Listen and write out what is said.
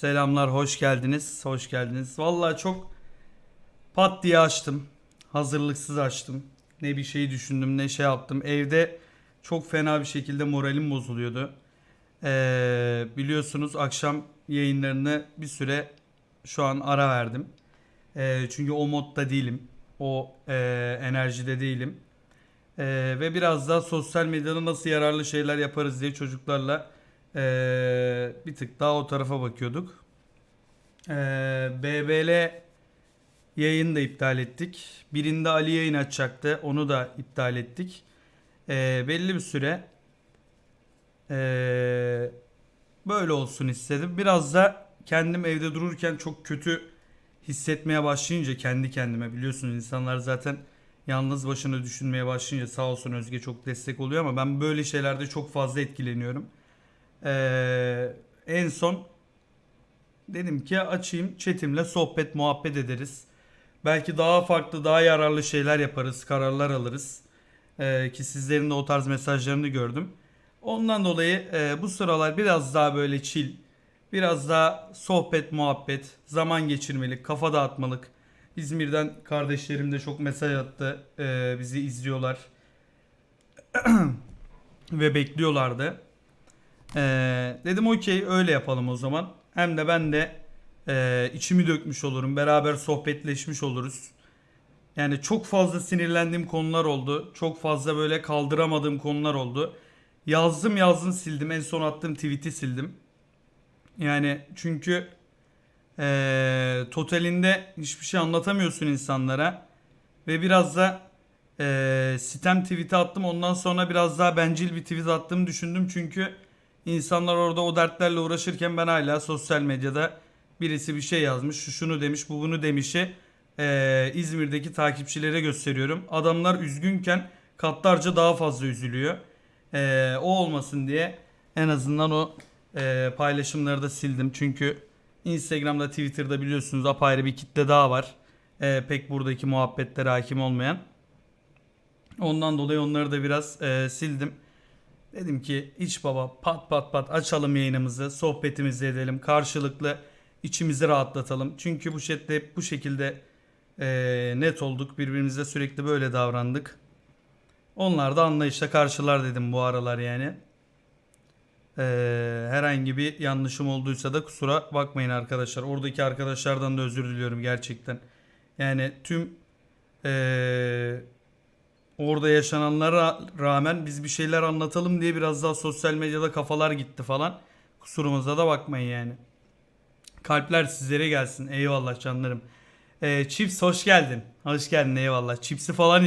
Selamlar, hoş geldiniz. Hoş geldiniz. Vallahi çok pat diye açtım. Hazırlıksız açtım. Ne bir şey düşündüm, ne şey yaptım. Evde çok fena bir şekilde moralim bozuluyordu. Ee, biliyorsunuz akşam yayınlarını bir süre şu an ara verdim. Ee, çünkü o modda değilim. O e, enerjide değilim. Ee, ve biraz daha sosyal medyada nasıl yararlı şeyler yaparız diye çocuklarla bir tık daha o tarafa bakıyorduk. Ee, BBL yayını da iptal ettik. Birinde Ali yayın açacaktı. Onu da iptal ettik. Ee, belli bir süre ee, böyle olsun istedim. Biraz da kendim evde dururken çok kötü hissetmeye başlayınca kendi kendime biliyorsunuz insanlar zaten yalnız başına düşünmeye başlayınca sağ olsun Özge çok destek oluyor ama ben böyle şeylerde çok fazla etkileniyorum. Ee, en son dedim ki açayım chatimle sohbet muhabbet ederiz. Belki daha farklı daha yararlı şeyler yaparız kararlar alırız. Ee, ki sizlerin de o tarz mesajlarını gördüm. Ondan dolayı e, bu sıralar biraz daha böyle chill, biraz daha sohbet muhabbet, zaman geçirmelik, kafa dağıtmalık. İzmir'den kardeşlerim de çok mesaj attı. Ee, bizi izliyorlar. Ve bekliyorlardı. Ee, dedim okey öyle yapalım o zaman. Hem de ben de e, içimi dökmüş olurum. Beraber sohbetleşmiş oluruz. Yani çok fazla sinirlendiğim konular oldu. Çok fazla böyle kaldıramadığım konular oldu. Yazdım yazdım sildim. En son attığım tweet'i sildim. Yani çünkü e, totalinde hiçbir şey anlatamıyorsun insanlara. Ve biraz da e, sitem tweet'i attım. Ondan sonra biraz daha bencil bir tweet attığımı düşündüm. Çünkü insanlar orada o dertlerle uğraşırken ben hala sosyal medyada birisi bir şey yazmış. Şu şunu demiş, bu bunu demişi e, İzmir'deki takipçilere gösteriyorum. Adamlar üzgünken katlarca daha fazla üzülüyor. E, o olmasın diye en azından o e, paylaşımları da sildim. Çünkü Instagram'da, Twitter'da biliyorsunuz apayrı bir kitle daha var. E, pek buradaki muhabbetlere hakim olmayan. Ondan dolayı onları da biraz e, sildim. Dedim ki iç baba pat pat pat açalım yayınımızı, sohbetimizi edelim. Karşılıklı içimizi rahatlatalım. Çünkü bu chatte hep bu şekilde e, net olduk. Birbirimize sürekli böyle davrandık. Onlar da anlayışla karşılar dedim bu aralar yani. E, herhangi bir yanlışım olduysa da kusura bakmayın arkadaşlar. Oradaki arkadaşlardan da özür diliyorum gerçekten. Yani tüm e, orada yaşananlara rağmen biz bir şeyler anlatalım diye biraz daha sosyal medyada kafalar gitti falan. Kusurumuza da bakmayın yani. Kalpler sizlere gelsin. Eyvallah canlarım. Ee, Chips hoş geldin. Hoş geldin eyvallah. Chipsi falan